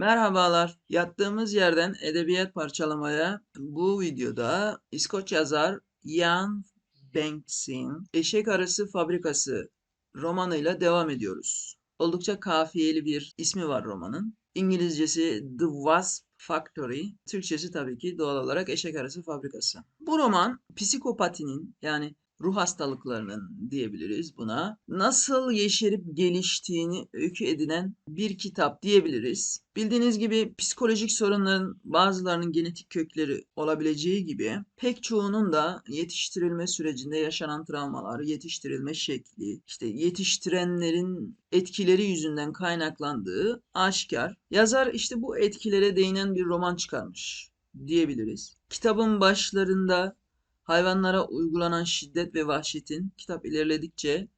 Merhabalar. Yattığımız yerden edebiyat parçalamaya bu videoda İskoç yazar Ian Banks'in Eşek Arısı Fabrikası romanıyla devam ediyoruz. Oldukça kafiyeli bir ismi var romanın. İngilizcesi The Wasp Factory, Türkçesi tabii ki doğal olarak Eşek Arısı Fabrikası. Bu roman psikopatinin yani ruh hastalıklarının diyebiliriz buna. Nasıl yeşerip geliştiğini öykü edinen bir kitap diyebiliriz. Bildiğiniz gibi psikolojik sorunların bazılarının genetik kökleri olabileceği gibi pek çoğunun da yetiştirilme sürecinde yaşanan travmalar, yetiştirilme şekli, işte yetiştirenlerin etkileri yüzünden kaynaklandığı aşikar. Yazar işte bu etkilere değinen bir roman çıkarmış diyebiliriz. Kitabın başlarında hayvanlara uygulanan şiddet ve vahşetin kitap ilerledikçe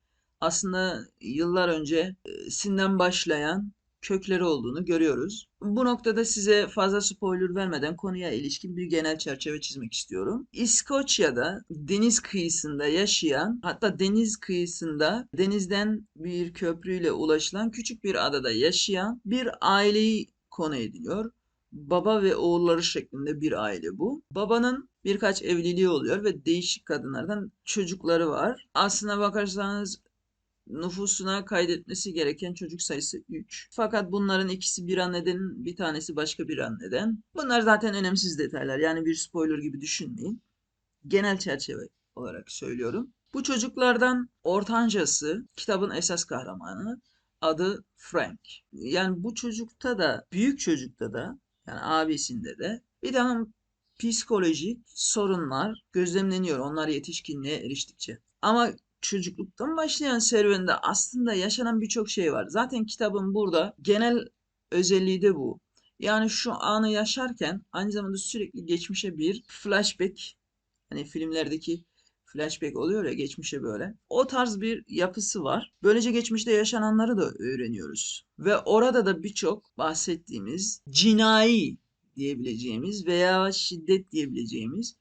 aslında yıllar önce e, sinden başlayan kökleri olduğunu görüyoruz. Bu noktada size fazla spoiler vermeden konuya ilişkin bir genel çerçeve çizmek istiyorum. İskoçya'da deniz kıyısında yaşayan, hatta deniz kıyısında denizden bir köprüyle ulaşılan küçük bir adada yaşayan bir aileyi konu ediliyor baba ve oğulları şeklinde bir aile bu. Babanın birkaç evliliği oluyor ve değişik kadınlardan çocukları var. Aslına bakarsanız nüfusuna kaydetmesi gereken çocuk sayısı 3. Fakat bunların ikisi bir anneden, bir tanesi başka bir anneden. Bunlar zaten önemsiz detaylar. Yani bir spoiler gibi düşünmeyin. Genel çerçeve olarak söylüyorum. Bu çocuklardan ortancası, kitabın esas kahramanı, adı Frank. Yani bu çocukta da, büyük çocukta da yani abisinde de bir daha psikolojik sorunlar gözlemleniyor onlar yetişkinliğe eriştikçe. Ama çocukluktan başlayan serüvende aslında yaşanan birçok şey var. Zaten kitabın burada genel özelliği de bu. Yani şu anı yaşarken aynı zamanda sürekli geçmişe bir flashback hani filmlerdeki flashback oluyor ya geçmişe böyle. O tarz bir yapısı var. Böylece geçmişte yaşananları da öğreniyoruz. Ve orada da birçok bahsettiğimiz cinayi diyebileceğimiz veya şiddet diyebileceğimiz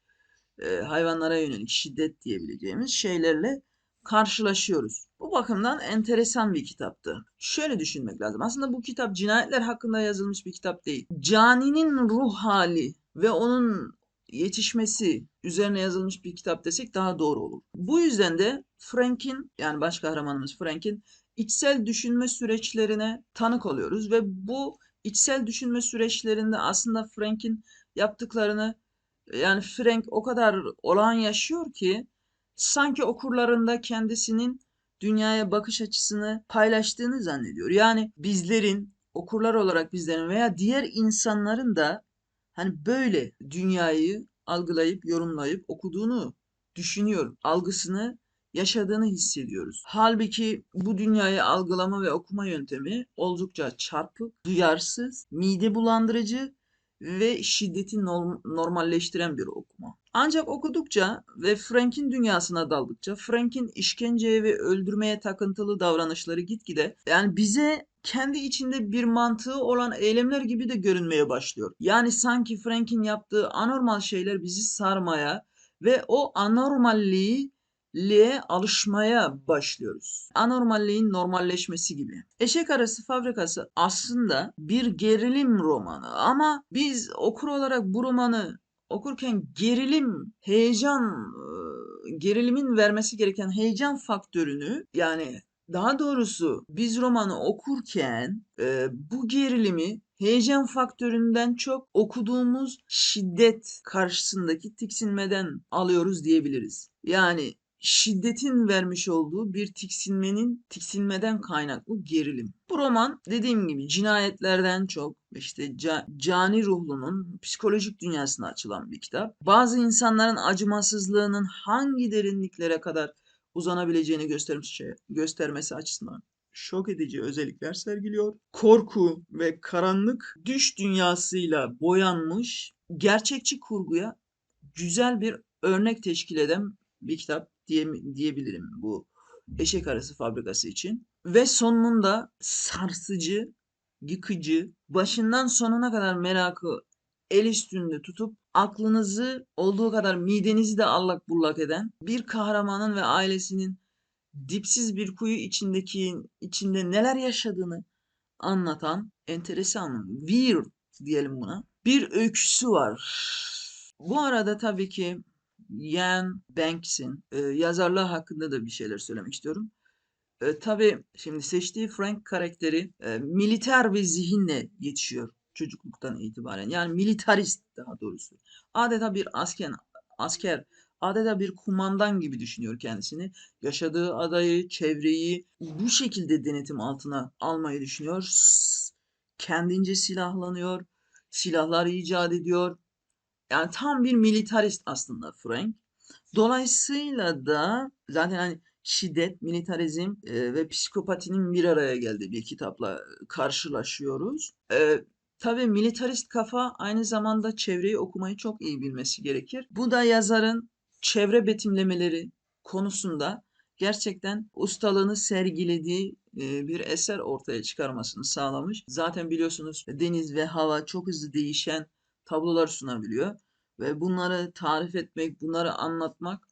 e, hayvanlara yönelik şiddet diyebileceğimiz şeylerle karşılaşıyoruz. Bu bakımdan enteresan bir kitaptı. Şöyle düşünmek lazım. Aslında bu kitap cinayetler hakkında yazılmış bir kitap değil. Caninin ruh hali ve onun yetişmesi üzerine yazılmış bir kitap desek daha doğru olur. Bu yüzden de Frank'in yani baş kahramanımız Frank'in içsel düşünme süreçlerine tanık oluyoruz ve bu içsel düşünme süreçlerinde aslında Frank'in yaptıklarını yani Frank o kadar olağan yaşıyor ki sanki okurlarında kendisinin dünyaya bakış açısını paylaştığını zannediyor. Yani bizlerin okurlar olarak bizlerin veya diğer insanların da hani böyle dünyayı algılayıp yorumlayıp okuduğunu düşünüyor. Algısını yaşadığını hissediyoruz. Halbuki bu dünyayı algılama ve okuma yöntemi oldukça çarpık, duyarsız, mide bulandırıcı ve şiddeti normalleştiren bir okuma. Ancak okudukça ve Frank'in dünyasına daldıkça Frank'in işkenceye ve öldürmeye takıntılı davranışları gitgide yani bize kendi içinde bir mantığı olan eylemler gibi de görünmeye başlıyor. Yani sanki Frank'in yaptığı anormal şeyler bizi sarmaya ve o anormalliği liğe alışmaya başlıyoruz. Anormalliğin normalleşmesi gibi. Eşek Arası Fabrikası aslında bir gerilim romanı ama biz okur olarak bu romanı okurken gerilim, heyecan, gerilimin vermesi gereken heyecan faktörünü yani daha doğrusu biz romanı okurken bu gerilimi heyecan faktöründen çok okuduğumuz şiddet karşısındaki tiksinmeden alıyoruz diyebiliriz. Yani şiddetin vermiş olduğu bir tiksinmenin tiksinmeden kaynaklı gerilim. Bu roman dediğim gibi cinayetlerden çok işte ca, cani ruhlunun psikolojik dünyasına açılan bir kitap. Bazı insanların acımasızlığının hangi derinliklere kadar uzanabileceğini göstermesi, göstermesi açısından şok edici özellikler sergiliyor. Korku ve karanlık düş dünyasıyla boyanmış gerçekçi kurguya güzel bir örnek teşkil eden bir kitap diye, diyebilirim bu eşek arası fabrikası için. Ve sonunda sarsıcı, yıkıcı, başından sonuna kadar merakı el üstünde tutup aklınızı olduğu kadar midenizi de allak bullak eden bir kahramanın ve ailesinin dipsiz bir kuyu içindeki içinde neler yaşadığını anlatan enteresan, weird diyelim buna. Bir öyküsü var. Bu arada tabii ki Ian Banks'in e, yazarlığı hakkında da bir şeyler söylemek istiyorum. E, tabii şimdi seçtiği Frank karakteri e, militer bir zihinle yetişiyor çocukluktan itibaren. Yani militarist daha doğrusu. Adeta bir asker, asker, adeta bir kumandan gibi düşünüyor kendisini. Yaşadığı adayı, çevreyi bu şekilde denetim altına almayı düşünüyor. Kendince silahlanıyor, silahlar icat ediyor. Yani tam bir militarist aslında Frank. Dolayısıyla da zaten hani şiddet, militarizm e, ve psikopatinin bir araya geldiği bir kitapla e, karşılaşıyoruz. E, tabii militarist kafa aynı zamanda çevreyi okumayı çok iyi bilmesi gerekir. Bu da yazarın çevre betimlemeleri konusunda gerçekten ustalığını sergilediği bir eser ortaya çıkarmasını sağlamış. Zaten biliyorsunuz deniz ve hava çok hızlı değişen tablolar sunabiliyor ve bunları tarif etmek, bunları anlatmak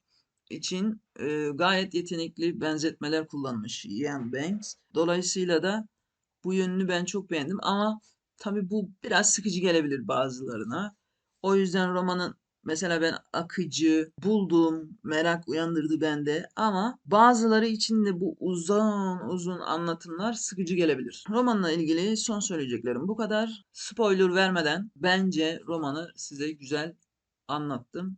için e, gayet yetenekli benzetmeler kullanmış Ian Banks. Dolayısıyla da bu yönünü ben çok beğendim ama tabii bu biraz sıkıcı gelebilir bazılarına. O yüzden romanın mesela ben akıcı buldum, merak uyandırdı bende ama bazıları için de bu uzun uzun anlatımlar sıkıcı gelebilir. Romanla ilgili son söyleyeceklerim bu kadar. Spoiler vermeden bence romanı size güzel anlattım.